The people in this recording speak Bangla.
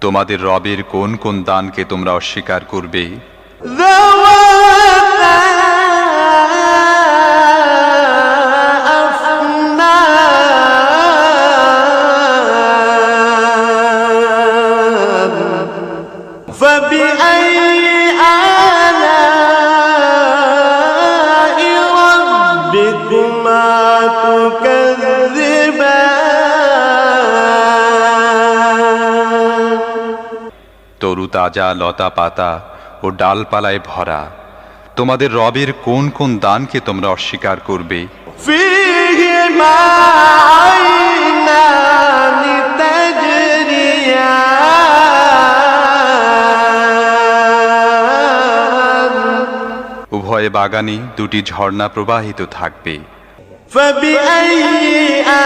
তোমাদের রবের কোন কোন দানকে তোমরা অস্বীকার করবে? তরু তাজা লতা পাতা ও ডালপালায় ভরা। তোমাদের রবের কোন কোন দানকে তোমরা অস্বীকার করবে? ফিরে উভয় বাগানে দুটি ঝর্ণা প্রবাহিত থাকবে فبأي آلاء